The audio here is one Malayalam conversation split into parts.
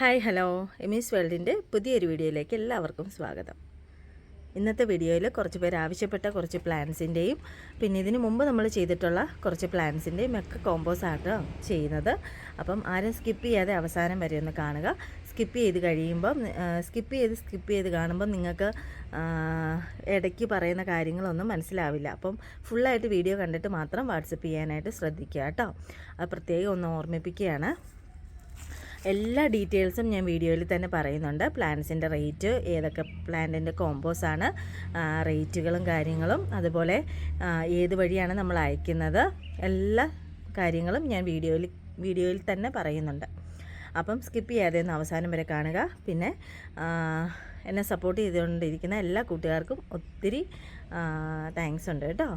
Hi hello. എമീസ് വേൾഡിന്റെ പുതിയൊരു വീഡിയോയിലേക്ക് എല്ലാവർക്കും സ്വാഗതം. ഇന്നത്തെ വീഡിയോയിൽ കുറച്ച് പേർ ആവശ്യപ്പെട്ട കുറച്ച് പ്ലാൻസിന്റെയും പിന്നെ ഇതിന് മുമ്പ് നമ്മൾ ചെയ്തിട്ടുള്ള കുറച്ച് പ്ലാൻസിന്റെയും ഒക്കെ കോമ്പോസ് ആട്ടോ ചെയ്യുന്നത്. അപ്പം ആരും സ്കിപ്പ് ചെയ്യാതെ അവസാനം വരെ ഒന്ന് കാണുക. സ്കിപ്പ് ചെയ്ത് കഴിയുമ്പം സ്കിപ്പ് ചെയ്ത് സ്കിപ്പ് ചെയ്ത് കാണുമ്പം നിങ്ങൾക്ക് ഇടയ്ക്ക് പറയുന്ന കാര്യങ്ങളൊന്നും മനസ്സിലാവില്ല. അപ്പം ഫുള്ളായിട്ട് വീഡിയോ കണ്ടിട്ട് മാത്രം വാട്സപ്പ് ചെയ്യാനായിട്ട് ശ്രദ്ധിക്കുക കേട്ടോ. അത് പ്രത്യേകം ഒന്ന് ഓർമ്മിപ്പിക്കുകയാണ്. എല്ലാ ഡീറ്റെയിൽസും ഞാൻ വീഡിയോയിൽ തന്നെ പറയുന്നുണ്ട്. പ്ലാന്റ്സിന്റെ റേറ്റ് ഏതൊക്കെ പ്ലാന്റിന്റെ കോമ്പോസ് ആണ് റേറ്റുകളും കാര്യങ്ങളും അതുപോലെ ഏത് വഴിയാണ് നമ്മൾ അയക്കുന്നത് എല്ലാ കാര്യങ്ങളും ഞാൻ വീഡിയോയിൽ വീഡിയോയിൽ തന്നെ പറയുന്നുണ്ട്. അപ്പം സ്കിപ്പ് ചെയ്യാതെ ഒന്ന് അവസാനം വരെ കാണുക. പിന്നെ എന്നെ സപ്പോർട്ട് ചെയ്തുകൊണ്ടിരിക്കുന്ന എല്ലാ കൂട്ടുകാർക്കും ഒത്തിരി താങ്ക്സ് ഉണ്ട് കേട്ടോ.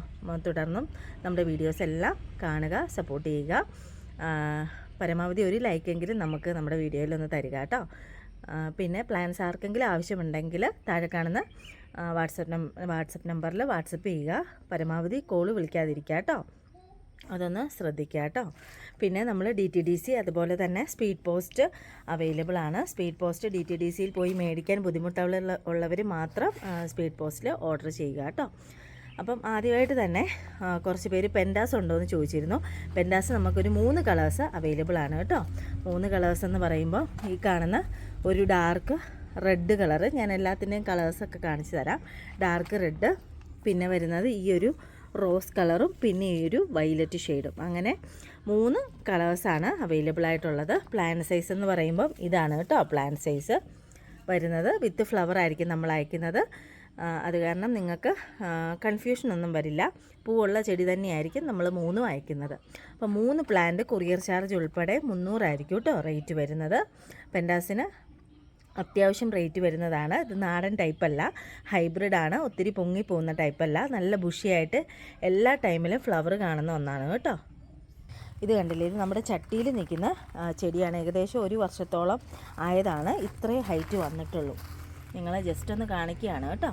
തുടർന്നും നമ്മുടെ വീഡിയോസ് എല്ലാം കാണുക സപ്പോർട്ട് ചെയ്യുക. പരമാവധി ഒരു ലൈക്കെങ്കിലും നമുക്ക് നമ്മുടെ വീഡിയോയിൽ ഒന്ന് തരിക കേട്ടോ. പിന്നെ പ്ലാൻസ് ആർക്കെങ്കിലും ആവശ്യമുണ്ടെങ്കിൽ താഴെ കാണുന്ന വാട്സപ്പ് നം വാട്സപ്പ് നമ്പറിൽ വാട്സപ്പ് ചെയ്യുക. പരമാവധി കോൾ വിളിക്കാതിരിക്കുക കേട്ടോ. അതൊന്ന് ശ്രദ്ധിക്കുക കേട്ടോ. പിന്നെ നമ്മൾ ഡി ടി ഡി സി അതുപോലെ തന്നെ സ്പീഡ് പോസ്റ്റ് അവൈലബിൾ ആണ്. Speed post D T D സിയിൽ പോയി മേടിക്കാൻ ബുദ്ധിമുട്ടുള്ള ഉള്ളവർ മാത്രം സ്പീഡ് പോസ്റ്റിൽ ഓർഡർ ചെയ്യുക കേട്ടോ. അപ്പം ആദ്യമായിട്ട് തന്നെ കുറച്ച് പേര് പെൻഡാസ് ഉണ്ടോ എന്ന് ചോദിച്ചിരുന്നു. പെൻഡാസ് നമുക്കൊരു മൂന്ന് കളേഴ്സ് അവൈലബിൾ ആണ് കേട്ടോ. മൂന്ന് കളേഴ്സ് എന്ന് പറയുമ്പോൾ ഈ കാണുന്ന ഒരു ഡാർക്ക് റെഡ് കളറ് ഞാൻ എല്ലാത്തിന്റെയും കളേഴ്സൊക്കെ കാണിച്ചു തരാം. ഡാർക്ക് റെഡ് പിന്നെ വരുന്നത് ഈ ഒരു റോസ് കളറും പിന്നെ ഈ ഒരു വൈലറ്റ് ഷെയ്ഡും അങ്ങനെ മൂന്ന് കളേഴ്സാണ് അവൈലബിൾ ആയിട്ടുള്ളത്. പ്ലാൻ സൈസ് എന്ന് പറയുമ്പം ഇതാണ് കേട്ടോ പ്ലാൻ സൈസ് വരുന്നത് വിത്ത് ഫ്ലവർ ആയിരിക്കും നമ്മൾ അയക്കുന്നത്. അത് കാരണം നിങ്ങൾക്ക് കൺഫ്യൂഷൻ ഒന്നും വരില്ല. പൂവുള്ള ചെടി തന്നെയായിരിക്കും നമ്മൾ മൂന്നും അയക്കുന്നത് അപ്പോൾ മൂന്ന് പ്ലാന്റ് കൊറിയർ ചാർജ് ഉൾപ്പെടെ മുന്നൂറായിരിക്കും കേട്ടോ റേറ്റ് വരുന്നത്. പെൻഡാസിന് അത്യാവശ്യം റേറ്റ് വരുന്നതാണ്. ഇത് നാടൻ ടൈപ്പല്ല ഹൈബ്രിഡാണ് ഒത്തിരി പൊങ്ങി പോകുന്ന ടൈപ്പല്ല നല്ല ബുഷിയായിട്ട് എല്ലാ ടൈമിലും ഫ്ലവർ കാണുന്ന ഒന്നാണ് കേട്ടോ. ഇത് കണ്ടില്ലേ? ഇത് നമ്മുടെ ചട്ടിയിൽ നിൽക്കുന്ന ചെടിയാണ്. ഏകദേശം ഒരു വർഷത്തോളം ആയതാണ്. ഇത്രയും ഹൈറ്റ് വന്നിട്ടുള്ളൂ. നിങ്ങളെ ജസ്റ്റ് ഒന്ന് കാണിക്കുകയാണ് കേട്ടോ.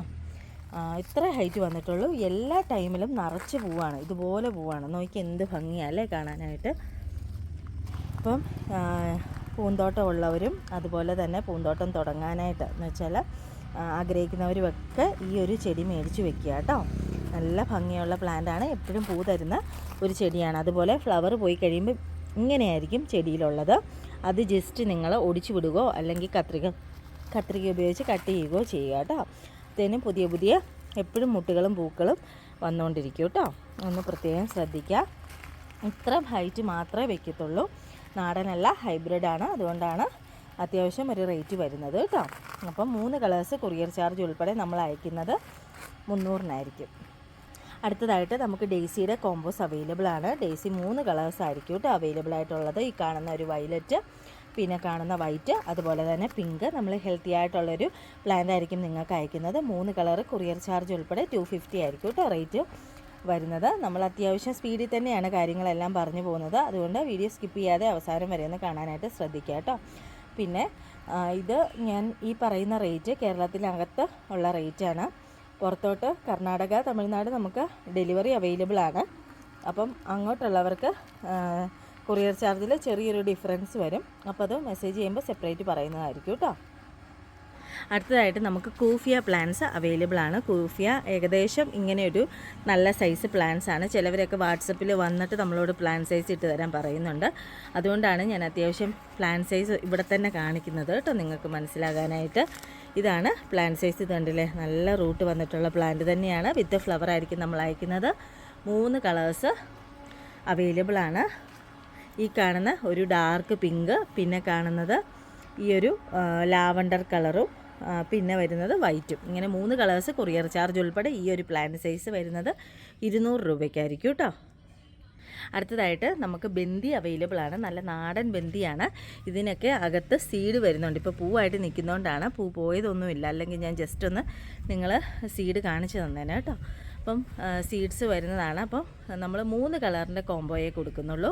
ഇത്ര ഹൈറ്റ് വന്നിട്ടുള്ളൂ. എല്ലാ ടൈമിലും നിറച്ച് പൂവാണ്. ഇതുപോലെ പൂവാണ്. നോക്കി എന്ത് ഭംഗിയല്ലേ കാണാനായിട്ട്? അപ്പം പൂന്തോട്ടം ഉള്ളവരും അതുപോലെ തന്നെ പൂന്തോട്ടം തുടങ്ങാനായിട്ട് എന്ന് വെച്ചാൽ ആഗ്രഹിക്കുന്നവരുമൊക്കെ ഈ ഒരു ചെടി മേടിച്ച് വെക്കുക കേട്ടോ. നല്ല ഭംഗിയുള്ള പ്ലാന്റ് ആണ്. എപ്പോഴും പൂ തരുന്ന ഒരു ചെടിയാണ്. അതുപോലെ ഫ്ലവർ പോയി കഴിയുമ്പോൾ ഇങ്ങനെയായിരിക്കും ചെടിയിലുള്ളത്. അത് ജസ്റ്റ് നിങ്ങൾ ഒടിച്ചു വിടുകയോ അല്ലെങ്കിൽ കത്രിക കത്രിക ഉപയോഗിച്ച് കട്ട് ചെയ്യുകയോ ചെയ്യുക കേട്ടോ. അത്തേനും പുതിയ പുതിയ എപ്പോഴും മുട്ടുകളും പൂക്കളും വന്നുകൊണ്ടിരിക്കും കേട്ടോ. ഒന്ന് പ്രത്യേകം ശ്രദ്ധിക്കുക. ഇത്ര ഹൈറ്റ് മാത്രമേ വെക്കത്തുള്ളൂ. നാടനല്ല ഹൈബ്രിഡാണ് അതുകൊണ്ടാണ് അത്യാവശ്യം ഒരു റേറ്റ് വരുന്നത് കേട്ടോ. അപ്പം മൂന്ന് കളേഴ്സ് കൊറിയർ ചാർജ് ഉൾപ്പെടെ നമ്മൾ അയക്കുന്നത് മുന്നൂറിനായിരിക്കും. അടുത്തതായിട്ട് നമുക്ക് ഡെയ്സിയുടെ കോമ്പോസ് അവൈലബിൾ ആണ്. ഡെയ്സി മൂന്ന് കളേഴ്സ് ആയിരിക്കും കേട്ടോ അവൈലബിൾ ആയിട്ടുള്ളത്. ഈ കാണുന്ന ഒരു വയലറ്റ് പിന്നെ കാണുന്ന വൈറ്റ് അതുപോലെ തന്നെ പിങ്ക് നമ്മൾ ഹെൽത്തി ആയിട്ടുള്ളൊരു പ്ലാന്റ് ആയിരിക്കും നിങ്ങൾക്ക് അയക്കുന്നത്. മൂന്ന് കളർ കൊറിയർ ചാർജ് ഉൾപ്പെടെ ടു ഫിഫ്റ്റി ആയിരിക്കും കേട്ടോ റേറ്റ് വരുന്നത്. നമ്മൾ അത്യാവശ്യം സ്പീഡിൽ തന്നെയാണ് കാര്യങ്ങളെല്ലാം പറഞ്ഞു പോകുന്നത്. അതുകൊണ്ട് വീഡിയോ സ്കിപ്പ് ചെയ്യാതെ അവസാനം വരെ ഒന്ന് കാണാനായിട്ട് ശ്രദ്ധിക്കുക കേട്ടോ പിന്നെ ഇത് ഞാൻ ഈ പറയുന്ന റേറ്റ് കേരളത്തിനകത്ത് ഉള്ള റേറ്റാണ് പുറത്തോട്ട് കർണാടക തമിഴ്നാട് നമുക്ക് ഡെലിവറി അവൈലബിൾ ആണ്. അപ്പം അങ്ങോട്ടുള്ളവർക്ക് കൊറിയർ ചാർജിൽ ചെറിയൊരു ഡിഫറൻസ് വരും. അപ്പോൾ അത് മെസ്സേജ് ചെയ്യുമ്പോൾ സെപ്പറേറ്റ് പറയുന്നതായിരിക്കും കേട്ടോ അടുത്തതായിട്ട് നമുക്ക് കൂഫിയ പ്ലാൻസ് അവൈലബിൾ ആണ്. കൂഫിയ ഏകദേശം ഇങ്ങനെയൊരു നല്ല സൈസ് പ്ലാൻസ് ആണ്. ചിലവരൊക്കെ വാട്സപ്പിൽ വന്നിട്ട് നമ്മളോട് പ്ലാൻ സൈസ് ഇട്ട് തരാൻ പറയുന്നുണ്ട്. അതുകൊണ്ടാണ് ഞാൻ അത്യാവശ്യം പ്ലാൻ സൈസ് ഇവിടെ തന്നെ കാണിക്കുന്നത് കേട്ടോ നിങ്ങൾക്ക് മനസ്സിലാകാനായിട്ട് ഇതാണ് പ്ലാൻ സൈസ് ഇത് കണ്ടില്ലേ? നല്ല റൂട്ട് വന്നിട്ടുള്ള പ്ലാന്റ് തന്നെയാണ്. വിത്ത് ഫ്ലവർ ആയിരിക്കും നമ്മൾ അയക്കുന്നത്. മൂന്ന് കളേഴ്സ് അവൈലബിൾ ആണ്. ഈ കാണുന്ന ഒരു ഡാർക്ക് പിങ്ക് പിന്നെ കാണുന്നത് ഈ ഒരു ലാവണ്ടർ കളറും പിന്നെ വരുന്നത് വൈറ്റും. ഇങ്ങനെ മൂന്ന് കളേഴ്സ് കൊറിയർ ചാർജ് ഉൾപ്പെടെ ഈ ഒരു പ്ലാന്റ് സൈസ് വരുന്നത് ഇരുന്നൂറ് രൂപയ്ക്കായിരിക്കും കേട്ടോ അടുത്തതായിട്ട് നമുക്ക് ബന്ദി അവൈലബിൾ ആണ്. നല്ല നാടൻ ബന്ദിയാണ് ഇതിനൊക്കെ അകത്ത് സീഡ് വരുന്നുണ്ട്. ഇപ്പോൾ പൂവായിട്ട് നിൽക്കുന്നതുകൊണ്ടാണ് പൂ പോയതൊന്നുമില്ല. അല്ലെങ്കിൽ ഞാൻ ജസ്റ്റ് ഒന്ന് നിങ്ങൾ സീഡ് കാണിച്ചു തന്നേനെ കേട്ടോ അപ്പം സീഡ്സ് വരുന്നതാണ്. അപ്പം നമ്മൾ മൂന്ന് കളറിന്റെ കോംബോയെ കൊടുക്കുന്നുള്ളൂ.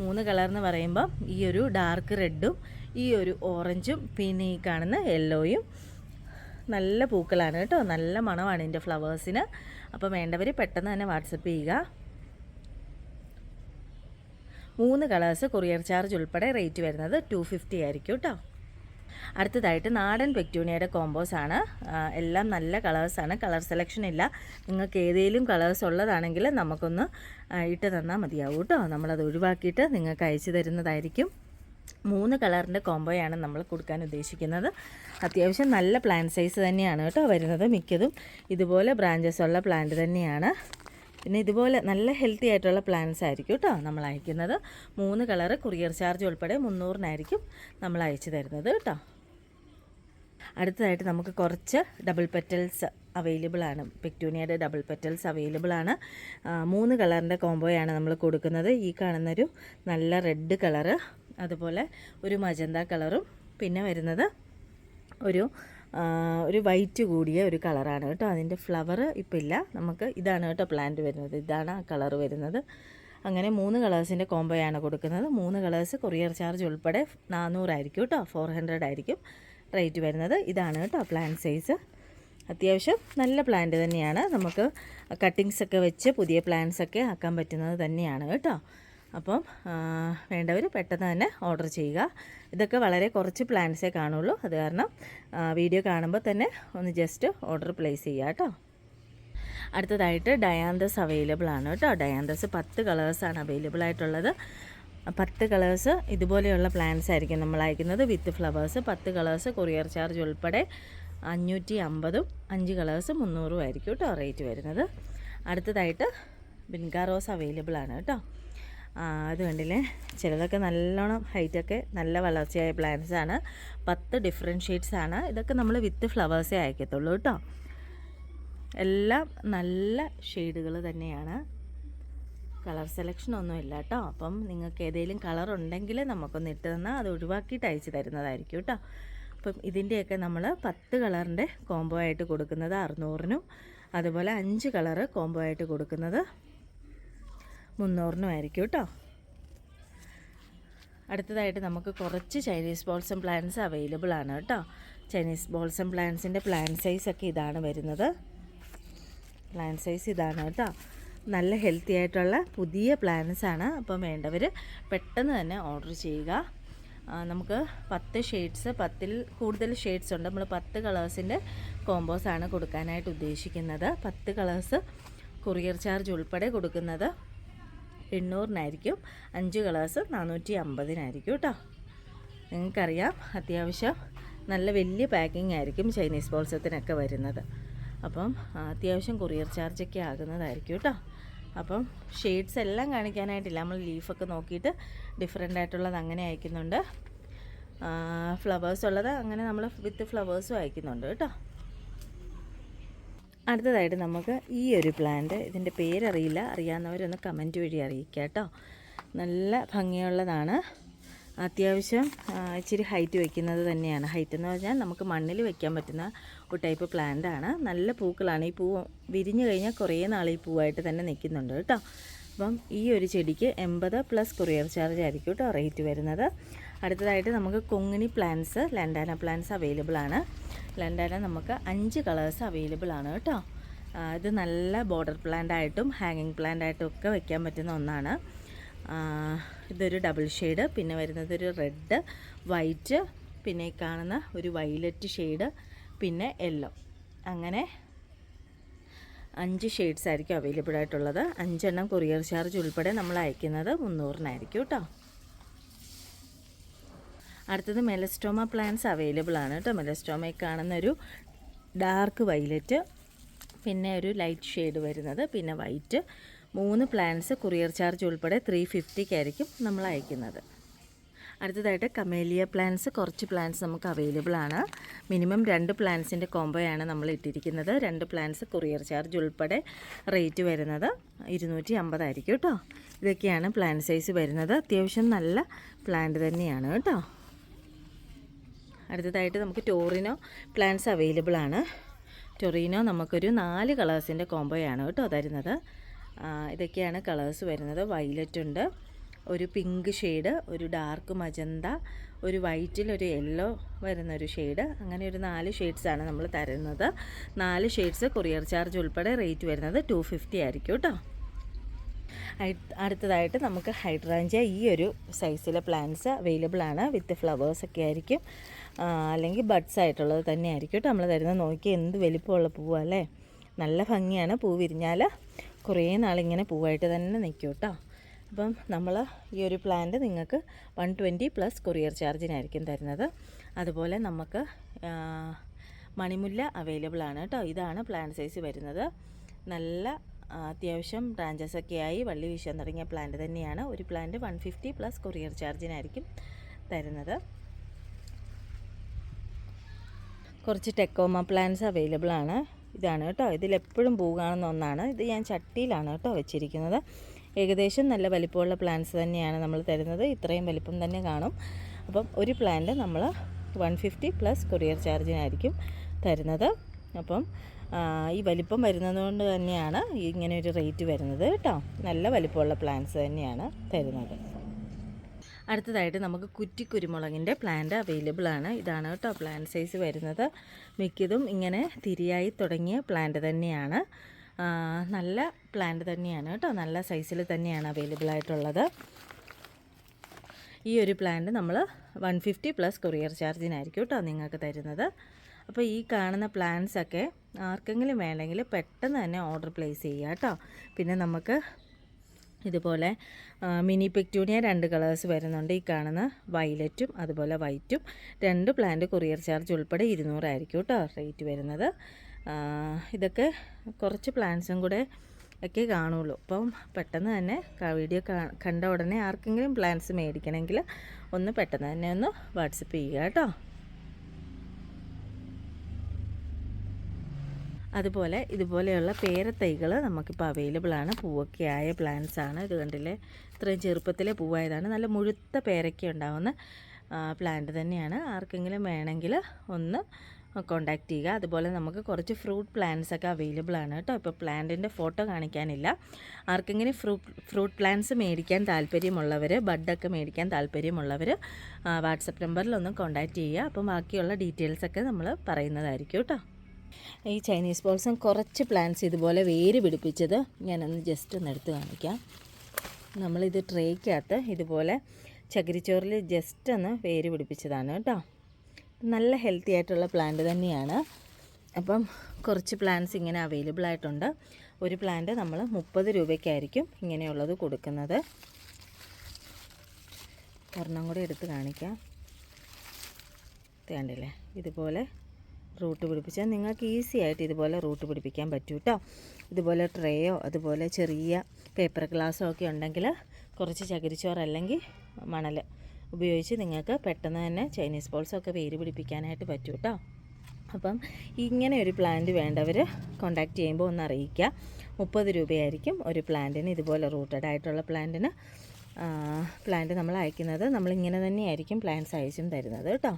മൂന്ന് കളർ എന്ന് പറയുമ്പോൾ ഈ ഒരു ഡാർക്ക് റെഡും ഈ ഒരു ഓറഞ്ചും പിന്നെ ഈ കാണുന്ന യെല്ലോയും നല്ല പൂക്കളാണ് കേട്ടോ. നല്ല മണമാണ് ഇതിന്റെ ഫ്ലവേഴ്സിന്. അപ്പം വേണ്ടവർ പെട്ടെന്ന് തന്നെ വാട്സപ്പ് ചെയ്യുക. മൂന്ന് കളേഴ്സ് കൊറിയർ ചാർജ് ഉൾപ്പെടെ റേറ്റ് വരുന്നത് ടു ഫിഫ്റ്റി ആയിരിക്കും കേട്ടോ. അടുത്തതായിട്ട് നാടൻ പെക്യൂണിയയുടെ കോമ്പോസ് ആണ്. എല്ലാം നല്ല കളേഴ്സാണ് കളർ സെലക്ഷൻ ഇല്ല. നിങ്ങൾക്ക് ഏതെങ്കിലും കളേഴ്സ് ഉള്ളതാണെങ്കിൽ നമുക്കൊന്ന് ഇട്ട് തന്നാൽ മതിയാവും കേട്ടോ. നമ്മളത് ഒഴിവാക്കിയിട്ട് നിങ്ങൾക്ക് അയച്ചു തരുന്നതായിരിക്കും. മൂന്ന് കളറിന്റെ കോംബോയാണ് നമ്മൾ കൊടുക്കാൻ ഉദ്ദേശിക്കുന്നത്. അത്യാവശ്യം നല്ല പ്ലാന്റ് സൈസ് തന്നെയാണ് കേട്ടോ വരുന്നത് മിക്കതും. ഇതുപോലെ ബ്രാഞ്ചസ് ഉള്ള പ്ലാന്റ് തന്നെയാണ്. പിന്നെ ഇതുപോലെ നല്ല ഹെൽത്തി ആയിട്ടുള്ള പ്ലാന്റ്സ് ആയിരിക്കും കേട്ടോ നമ്മൾ അയക്കുന്നത്. മൂന്ന് കളറ് കുറിയർ ചാർജ് ഉൾപ്പെടെ മുന്നൂറിനായിരിക്കും നമ്മൾ അയച്ചു തരുന്നത് കേട്ടോ അടുത്തതായിട്ട് നമുക്ക് കുറച്ച് ഡബിൾ പെറ്റൽസ് അവൈലബിൾ ആണ്. പെക്ടൂണിയയുടെ ഡബിൾ പെറ്റൽസ് അവൈലബിൾ ആണ്. മൂന്ന് കളറിന്റെ കോംബോയാണ് നമ്മൾ കൊടുക്കുന്നത്. ഈ കാണുന്നൊരു നല്ല റെഡ് കളറ് അതുപോലെ ഒരു മജന്ത കളറും പിന്നെ വരുന്നത് ഒരു ഒരു വൈറ്റ് കൂടിയ ഒരു കളറാണ് കേട്ടോ. അതിന്റെ ഫ്ലവർ ഇപ്പം ഇല്ല. നമുക്ക് ഇതാണ് കേട്ടോ പ്ലാന്റ് വരുന്നത്. ഇതാണ് ആ കളർ വരുന്നത്. അങ്ങനെ മൂന്ന് കളേഴ്സിന്റെ കോംബോയാണ് കൊടുക്കുന്നത്. മൂന്ന് കളേഴ്സ് കൊറിയർ ചാർജ് ഉൾപ്പെടെ നാനൂറായിരിക്കും കേട്ടോ. ഫോർ ഹൺഡ്രഡ് ആയിരിക്കും റേറ്റ് വരുന്നത്. ഇതാണ് കേട്ടോ പ്ലാന്റ് സൈസ് അത്യാവശ്യം നല്ല പ്ലാന്റ് തന്നെയാണ്. നമുക്ക് കട്ടിങ്സൊക്കെ വെച്ച് പുതിയ പ്ലാന്റ്സൊക്കെ ആക്കാൻ പറ്റുന്നത് തന്നെയാണ് കേട്ടോ. അപ്പം വേണ്ടവർ പെട്ടെന്ന് തന്നെ ഓർഡർ ചെയ്യുക. ഇതൊക്കെ വളരെ കുറച്ച് പ്ലാന്റ്സേ കാണുള്ളൂ. അത് കാരണം വീഡിയോ കാണുമ്പോൾ തന്നെ ഒന്ന് ജസ്റ്റ് ഓർഡർ പ്ലേസ് ചെയ്യുക കേട്ടോ. അടുത്തതായിട്ട് ഡയാന്തസ് അവൈലബിൾ ആണ് കേട്ടോ. ഡയാന്തസ് പത്ത് കളേഴ്സാണ് അവൈലബിൾ ആയിട്ടുള്ളത്. പത്ത് കളേഴ്സ് ഇതുപോലെയുള്ള പ്ലാന്റ്സ് ആയിരിക്കും നമ്മൾ അയക്കുന്നത്. വിത്ത് ഫ്ലവേഴ്സ് പത്ത് കളേഴ്സ് കൊറിയർ ചാർജ് ഉൾപ്പെടെ അഞ്ഞൂറ്റി അമ്പതും അഞ്ച് കളേഴ്സ് മുന്നൂറും ആയിരിക്കും കേട്ടോ റേറ്റ് വരുന്നത്. അടുത്തതായിട്ട് ബിൻകാ റോസ് അവൈലബിൾ ആണ് കേട്ടോ. അത് കണ്ടില്ലേ? ചിലതൊക്കെ നല്ലോണം ഹൈറ്റൊക്കെ നല്ല വളർച്ചയായ പ്ലാന്റ്സ് ആണ്. പത്ത് ഡിഫറെന്റ് ഷെയ്ഡ്സ് ആണ്. ഇതൊക്കെ നമ്മൾ വിത്ത് ഫ്ലവേഴ്സേ അയക്കത്തുള്ളൂ കേട്ടോ. എല്ലാം നല്ല ഷെയ്ഡുകൾ തന്നെയാണ്. കളർ സെലക്ഷൻ ഒന്നും ഇല്ല കേട്ടോ. അപ്പം നിങ്ങൾക്ക് ഏതെങ്കിലും കളർ ഉണ്ടെങ്കിൽ നമുക്കൊന്ന് ഇട്ട് തന്നാൽ അത് ഒഴിവാക്കിയിട്ട് അയച്ചു തരുന്നതായിരിക്കും കേട്ടോ. അപ്പം ഇതിന്റെയൊക്കെ നമ്മൾ പത്ത് കളറിന്റെ കോംബോ ആയിട്ട് കൊടുക്കുന്നത് അറുന്നൂറിനും അതുപോലെ അഞ്ച് കളറ് കോംബോ ആയിട്ട് കൊടുക്കുന്നത് മുന്നൂറിനും ആയിരിക്കും കേട്ടോ അടുത്തതായിട്ട് നമുക്ക് കുറച്ച് ചൈനീസ് ബോൾസം പ്ലാന്റ്സ് അവൈലബിൾ ആണ് കേട്ടോ ചൈനീസ് ബോൾസം പ്ലാന്റ്സിന്റെ പ്ലാന്റ് സൈസ് ഒക്കെ ഇതാണ് വരുന്നത്. പ്ലാന്റ് സൈസ് ഇതാണ് കേട്ടോ നല്ല ഹെൽത്തി ആയിട്ടുള്ള പുതിയ പ്ലാന്റ്സ് ആണ് അപ്പം വേണ്ടവർ പെട്ടെന്ന് തന്നെ ഓർഡർ ചെയ്യുക. നമുക്ക് പത്ത് ഷെയ്ഡ്സ് പത്തിൽ കൂടുതൽ ഷെയ്ഡ്സ് ഉണ്ട്. നമ്മൾ പത്ത് കളേഴ്സിന്റെ കോമ്പോസാണ് കൊടുക്കാനായിട്ട് ഉദ്ദേശിക്കുന്നത്. പത്ത് കളേഴ്സ് കൊറിയർ ചാർജ് ഉൾപ്പെടെ കൊടുക്കുന്നത്. എണ്ണൂറിനായിരിക്കും. അഞ്ച് കളേഴ്സ് നാനൂറ്റി അമ്പതിനായിരിക്കും കേട്ടോ നിങ്ങൾക്കറിയാം അത്യാവശ്യം നല്ല വലിയ പാക്കിംഗ് ആയിരിക്കും ചൈനീസ് ബോൾസത്തിനൊക്കെ വരുന്നത്. അപ്പം അത്യാവശ്യം കൊറിയർ ചാർജൊക്കെ ആകുന്നതായിരിക്കും കേട്ടോ അപ്പം ഷെയ്ഡ്സ് എല്ലാം കാണിക്കാനായിട്ടില്ല. നമ്മൾ ലീഫൊക്കെ നോക്കിയിട്ട് ഡിഫറെന്റ് ആയിട്ടുള്ളത് അങ്ങനെ അയക്കുന്നുണ്ട്. ഫ്ലവേഴ്സ് ഉള്ളത് അങ്ങനെ നമ്മൾ വിത്ത് ഫ്ലവേഴ്സും അയക്കുന്നുണ്ട് കേട്ടോ അടുത്തതായിട്ട് നമുക്ക് ഈ ഒരു പ്ലാന്റ് ഇതിന്റെ പേരറിയില്ല. അറിയാവുന്നവരൊന്ന് കമന്റ് വഴി അറിയിക്കുക കേട്ടോ. നല്ല ഭംഗിയുള്ളതാണ്. അത്യാവശ്യം ഇച്ചിരി ഹൈറ്റ് വയ്ക്കുന്നത് തന്നെയാണ്. ഹൈറ്റ് എന്ന് പറഞ്ഞാൽ നമുക്ക് മണ്ണിൽ വയ്ക്കാൻ പറ്റുന്ന ഒരു ടൈപ്പ് പ്ലാന്റ് ആണ്. നല്ല പൂക്കളാണ്. ഈ പൂ വിരിഞ്ഞു കഴിഞ്ഞാൽ കുറേ നാൾ ഈ പൂവായിട്ട് തന്നെ നിൽക്കുന്നുണ്ട് കേട്ടോ. അപ്പം ഈ ഒരു ചെടിക്ക് എൺപത് പ്ലസ് കൊറിയർ ചാർജ് ആയിരിക്കും കേട്ടോ റേറ്റ് വരുന്നത്. അടുത്തതായിട്ട് നമുക്ക് കൊങ്ങിണി പ്ലാന്റ്സ് ലണ്ടാന പ്ലാന്റ്സ് അവൈലബിൾ ആണ്. ലണ്ടാന നമുക്ക് അഞ്ച് കളേഴ്സ് അവൈലബിൾ ആണ് കേട്ടോ. ഇത് നല്ല ബോർഡർ പ്ലാന്റ് ആയിട്ടും ഹാങ്ങിങ് പ്ലാന്റ് ആയിട്ടും ഒക്കെ വെക്കാൻ പറ്റുന്ന ഒന്നാണ്. ഇതൊരു ഡബിൾ ഷെയ്ഡ് പിന്നെ വരുന്നത് ഒരു റെഡ് വൈറ്റ് പിന്നെ കാണുന്ന ഒരു വൈലറ്റ് ഷെയ്ഡ് പിന്നെ യെല്ലോ അങ്ങനെ അഞ്ച് ഷെയ്ഡ്സ് ആയിരിക്കും അവൈലബിൾ ആയിട്ടുള്ളത്. അഞ്ചെണ്ണം കൊറിയർ ചാർജ് ഉൾപ്പെടെ നമ്മൾ അയക്കുന്നത് മുന്നൂറിനായിരിക്കും കേട്ടോ. അടുത്തത് മെലസ്റ്റോമ പ്ലാന്റ്സ് അവൈലബിൾ ആണ് കേട്ടോ. മെലസ്റ്റോമയിൽ കാണുന്നൊരു ഡാർക്ക് വൈലറ്റ് പിന്നെ ഒരു ലൈറ്റ് ഷെയ്ഡ് വരുന്നത് പിന്നെ വൈറ്റ്. മൂന്ന് പ്ലാന്റ്സ് കൊറിയർ ചാർജ് ഉൾപ്പെടെ ത്രീ ഫിഫ്റ്റിക്കായിരിക്കും നമ്മൾ അയക്കുന്നത്. അടുത്തതായിട്ട് കമേലിയ പ്ലാന്റ്സ് കുറച്ച് പ്ലാന്റ്സ് നമുക്ക് അവൈലബിൾ ആണ്. മിനിമം രണ്ട് പ്ലാന്റ്സിന്റെ കോംബോയാണ് നമ്മൾ ഇട്ടിരിക്കുന്നത്. രണ്ട് പ്ലാന്റ്സ് കൊറിയർ ചാർജ് ഉൾപ്പെടെ റേറ്റ് വരുന്നത് ഇരുന്നൂറ്റി അമ്പതായിരിക്കും കേട്ടോ. ഇതൊക്കെയാണ് പ്ലാന്റ് സൈസ് വരുന്നത്. അത്യാവശ്യം നല്ല പ്ലാന്റ് തന്നെയാണ് കേട്ടോ. അടുത്തതായിട്ട് നമുക്ക് ടോറിനോ പ്ലാന്റ്സ് അവൈലബിൾ ആണ്. ടൊറീനോ നമുക്കൊരു നാല് കളേഴ്സിന്റെ കോംബോയാണ് കേട്ടോ തരുന്നത്. ഇതൊക്കെയാണ് കളേഴ്സ് വരുന്നത്. വൈലറ്റ് ഉണ്ട് ഒരു പിങ്ക് ഷെയ്ഡ് ഒരു ഡാർക്ക് മജന്ത ഒരു വൈറ്റിൽ ഒരു യെല്ലോ വരുന്നൊരു ഷെയ്ഡ്. അങ്ങനെ ഒരു നാല് ഷെയ്ഡ്സാണ് നമ്മൾ തരുന്നത്. നാല് ഷെയ്ഡ്സ് കൊറിയർ ചാർജ് ഉൾപ്പെടെ റേറ്റ് വരുന്നത് ടു ഫിഫ്റ്റി ആയിരിക്കും കേട്ടോ. അടുത്തതായിട്ട് നമുക്ക് ഹൈഡ്രാഞ്ച ഈ ഒരു സൈസിലെ പ്ലാന്റ്സ് അവൈലബിൾ ആണ്. വിത്ത് ഫ്ലവേഴ്സൊക്കെ ആയിരിക്കും. അല്ലെങ്കിൽ ബഡ്സ് ആയിട്ടുള്ളത് തന്നെ ആയിരിക്കും കേട്ടോ നമ്മൾ തരുന്നത്. നോക്കി എന്ത് വലിപ്പമുള്ള പൂവല്ലേ നല്ല ഭംഗിയാണ് പൂ വിരിഞ്ഞാൽ. കുറേ നാളിങ്ങനെ പൂവായിട്ട് തന്നെ നിൽക്കും കേട്ടോ അപ്പം നമ്മൾ ഈ ഒരു പ്ലാന്റ് നിങ്ങൾക്ക് വൺ ട്വന്റി പ്ലസ് കൊറിയർ ചാർജിനായിരിക്കും തരുന്നത്. അതുപോലെ നമുക്ക് മണിമുല്ല അവൈലബിൾ ആണ് കേട്ടോ ഇതാണ് പ്ലാന്റ് സൈസ് വരുന്നത്. നല്ല അത്യാവശ്യം ബ്രാഞ്ചസ് ഒക്കെ ആയി വള്ളി വീശാൻ തുടങ്ങിയ പ്ലാന്റ് തന്നെയാണ്. ഒരു plant one fifty plus courier ചാർജിനായിരിക്കും തരുന്നത്. കുറച്ച് ടെക്കോമ പ്ലാന്റ്സ് അവൈലബിൾ ആണ്. ഇതാണ് കേട്ടോ. ഇതിലെപ്പോഴും പൂ കാണുന്ന ഒന്നാണ്. ഇത് ഞാൻ ചട്ടിയിലാണ് കേട്ടോ വെച്ചിരിക്കുന്നത്. ഏകദേശം നല്ല വലിപ്പമുള്ള പ്ലാന്റ്സ് തന്നെയാണ് നമ്മൾ തരുന്നത്. ഇത്രയും വലിപ്പം തന്നെ കാണും. അപ്പം ഒരു പ്ലാന്റ് നമ്മൾ വൺ ഫിഫ്റ്റി പ്ലസ് കൊറിയർ ചാർജിനായിരിക്കും തരുന്നത്. അപ്പം ഈ വലിപ്പം വരുന്നത് കൊണ്ട് തന്നെയാണ് ഇങ്ങനെ ഒരു റേറ്റ് വരുന്നത് കേട്ടോ. നല്ല വലിപ്പമുള്ള പ്ലാന്റ്സ് തന്നെയാണ് തരുന്നത്. അടുത്തതായിട്ട് നമുക്ക് കുറ്റി കുരുമുളകിന്റെ പ്ലാന്റ് അവൈലബിൾ ആണ്. ഇതാണ് കേട്ടോ പ്ലാന്റ് സൈസ് വരുന്നത്. മിക്കതും ഇങ്ങനെ തിരിയായി തുടങ്ങിയ പ്ലാന്റ് തന്നെയാണ്. നല്ല പ്ലാന്റ് തന്നെയാണ് കേട്ടോ. നല്ല സൈസിൽ തന്നെയാണ് അവൈലബിൾ ആയിട്ടുള്ളത്. ഈ ഒരു പ്ലാന്റ് നമ്മൾ വൺ ഫിഫ്റ്റി പ്ലസ് കൊറിയർ ചാർജിനായിരിക്കും കേട്ടോ നിങ്ങൾക്ക് തരുന്നത്. അപ്പോൾ ഈ കാണുന്ന പ്ലാന്റ്സ് ഒക്കെ ആർക്കെങ്കിലും വേണമെങ്കിൽ പെട്ടെന്ന് തന്നെ ഓർഡർ പ്ലേസ് ചെയ്യുക കേട്ടോ. പിന്നെ നമുക്ക് ഇതുപോലെ മിനി പെക്ടൂണിയ രണ്ട് കളേഴ്സ് വരുന്നുണ്ട്. ഈ കാണുന്ന വയലറ്റും അതുപോലെ വൈറ്റും രണ്ട് പ്ലാന്റ് കൊറിയർ ചാർജ് ഉൾപ്പെടെ ഇരുന്നൂറായിരിക്കും കേട്ടോ റേറ്റ് വരുന്നത്. ഇതൊക്കെ കുറച്ച് പ്ലാന്റ്സും കൂടെ ഒക്കെ കാണുള്ളൂ. അപ്പം പെട്ടെന്ന് തന്നെ വീഡിയോ കണ്ട ഉടനെ ആർക്കെങ്കിലും പ്ലാന്റ്സ് മേടിക്കണമെങ്കിൽ ഒന്ന് പെട്ടെന്ന് തന്നെ ഒന്ന് വാട്സപ്പ് ചെയ്യുക കേട്ടോ. അതുപോലെ ഇതുപോലെയുള്ള പേരത്തൈകൾ നമുക്കിപ്പോൾ അവൈലബിൾ ആണ്. പൂവൊക്കെ ആയ പ്ലാന്റ്സ് ആണ്. ഇത് കണ്ടില്ലേ? ഇത്രയും ചെറുപ്പത്തിലെ പൂവായതാണ്. നല്ല മുഴുത്ത പേരയ്ക്ക ഉണ്ടാവുന്ന പ്ലാന്റ് തന്നെയാണ്. ആർക്കെങ്കിലും വേണമെങ്കിൽ ഒന്ന് കോണ്ടാക്ട് ചെയ്യുക. അതുപോലെ നമുക്ക് കുറച്ച് ഫ്രൂട്ട് പ്ലാന്റ്സ് ഒക്കെ അവൈലബിൾ ആണ് കേട്ടോ. ഇപ്പോൾ പ്ലാന്റിന്റെ ഫോട്ടോ കാണിക്കാനില്ല. ആർക്കെങ്കിലും ഫ്രൂട്ട് ഫ്രൂട്ട് പ്ലാന്റ്സ് മേടിക്കാൻ താല്പര്യമുള്ളവർ ബഡൊക്കെ മേടിക്കാൻ താല്പര്യമുള്ളവർ വാട്സപ്പ് നമ്പറിൽ ഒന്ന് കോണ്ടാക്ട് ചെയ്യുക. അപ്പം ബാക്കിയുള്ള ഡീറ്റെയിൽസൊക്കെ നമ്മൾ പറയുന്നതായിരിക്കും കേട്ടോ. ഈ ചൈനീസ് ബോൾസം കുറച്ച് പ്ലാന്റ്സ് ഇതുപോലെ വേര് പിടിപ്പിച്ചത് ഞാനൊന്ന് ജസ്റ്റ് ഒന്ന് എടുത്ത് കാണിക്കാം. നമ്മളിത് ട്രേക്കകത്ത് ഇതുപോലെ ചകിരിച്ചോറിൽ ജസ്റ്റ് ഒന്ന് വേര് പിടിപ്പിച്ചതാണ് കേട്ടോ. നല്ല ഹെൽത്തി ആയിട്ടുള്ള പ്ലാന്റ് തന്നെയാണ്. അപ്പം കുറച്ച് പ്ലാന്റ്സ് ഇങ്ങനെ അവൈലബിൾ ആയിട്ടുണ്ട്. ഒരു പ്ലാന്റ് നമ്മൾ മുപ്പത് രൂപയ്ക്കായിരിക്കും ഇങ്ങനെയുള്ളത് കൊടുക്കുന്നത്. ഒരെണ്ണം കൂടെ എടുത്ത് കാണിക്കാം. ഇത് കണ്ടില്ലേ? ഇതുപോലെ റൂട്ട് പിടിപ്പിച്ചാൽ നിങ്ങൾക്ക് ഈസി ആയിട്ട് ഇതുപോലെ റൂട്ട് പിടിപ്പിക്കാൻ പറ്റൂ കേട്ടോ ഇതുപോലെ ട്രേയോ അതുപോലെ ചെറിയ പേപ്പർ ഗ്ലാസ്സോ ഒക്കെ ഉണ്ടെങ്കിൽ കുറച്ച് ചകിരിച്ചോറ് അല്ലെങ്കിൽ മണൽ ഉപയോഗിച്ച് നിങ്ങൾക്ക് പെട്ടെന്ന് തന്നെ ചൈനീസ് ബോൾസൊക്കെ വേര് പിടിപ്പിക്കാനായിട്ട് പറ്റും കേട്ടോ അപ്പം ഇങ്ങനെ ഒരു പ്ലാന്റ് വേണ്ടവർ കോണ്ടാക്ട് ചെയ്യുമ്പോൾ ഒന്ന് അറിയിക്കുക. മുപ്പത് രൂപയായിരിക്കും ഒരു പ്ലാന്റിന് ഇതുപോലെ റൂട്ടഡ് ആയിട്ടുള്ള പ്ലാന്റിന് പ്ലാന്റ് നമ്മൾ അയക്കുന്നത്. നമ്മളിങ്ങനെ തന്നെയായിരിക്കും പ്ലാന്റ്സ് അയച്ചും തരുന്നത് കേട്ടോ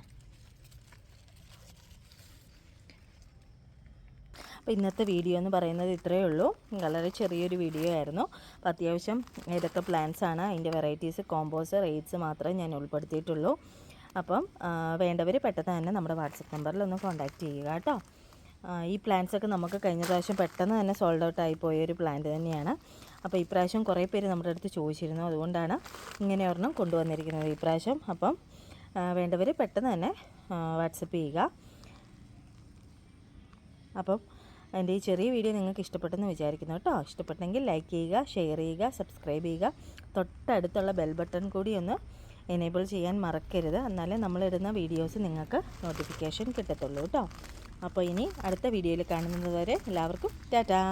അപ്പോൾ ഇന്നത്തെ വീഡിയോ എന്ന് പറയുന്നത് ഇത്രയേ ഉള്ളൂ. വളരെ ചെറിയൊരു വീഡിയോ ആയിരുന്നു. അപ്പോൾ അത്യാവശ്യം ഏതൊക്കെ പ്ലാന്റ്സ് ആണ് അതിന്റെ വെറൈറ്റീസ് കോമ്പോസ് റേറ്റ്സ് മാത്രമേ ഞാൻ ഉൾപ്പെടുത്തിയിട്ടുള്ളൂ. അപ്പം വേണ്ടവർ പെട്ടെന്ന് തന്നെ നമ്മുടെ വാട്സപ്പ് നമ്പറിൽ ഒന്ന് കോൺടാക്റ്റ് ചെയ്യുക കേട്ടോ. ഈ പ്ലാന്റ്സ് ഒക്കെ നമുക്ക് കഴിഞ്ഞ പ്രാവശ്യം പെട്ടെന്ന് തന്നെ സോൾഡ് ഔട്ട് ആയി പോയ ഒരു പ്ലാന്റ് തന്നെയാണ്. അപ്പോൾ ഇപ്രാവശ്യം കുറേ പേര് നമ്മുടെ അടുത്ത് ചോദിച്ചിരുന്നു. അതുകൊണ്ടാണ് ഇങ്ങനെ ഒരെണ്ണം കൊണ്ടുവന്നിരിക്കുന്നത് ഈ പ്രാവശ്യം അപ്പം വേണ്ടവർ പെട്ടെന്ന് തന്നെ വാട്സപ്പ് ചെയ്യുക. അപ്പം എന്റെ ഈ ചെറിയ വീഡിയോ നിങ്ങൾക്ക് ഇഷ്ടപ്പെട്ടെന്ന് വിചാരിക്കുന്നു കേട്ടോ. ഇഷ്ടപ്പെട്ടെങ്കിൽ ലൈക്ക് ചെയ്യുക ഷെയർ ചെയ്യുക സബ്സ്ക്രൈബ് ചെയ്യുക. തൊട്ടടുത്തുള്ള ബെൽ ബട്ടൺ കൂടി ഒന്ന് എനേബിൾ ചെയ്യാൻ മറക്കരുത്. എന്നാലേ നമ്മളിടുന്ന വീഡിയോസ് നിങ്ങൾക്ക് നോട്ടിഫിക്കേഷൻ കിട്ടത്തുള്ളൂ കേട്ടോ. അപ്പോൾ ഇനി അടുത്ത വീഡിയോയിൽ കാണുന്നത് വരെ എല്ലാവർക്കും ടാറ്റാ.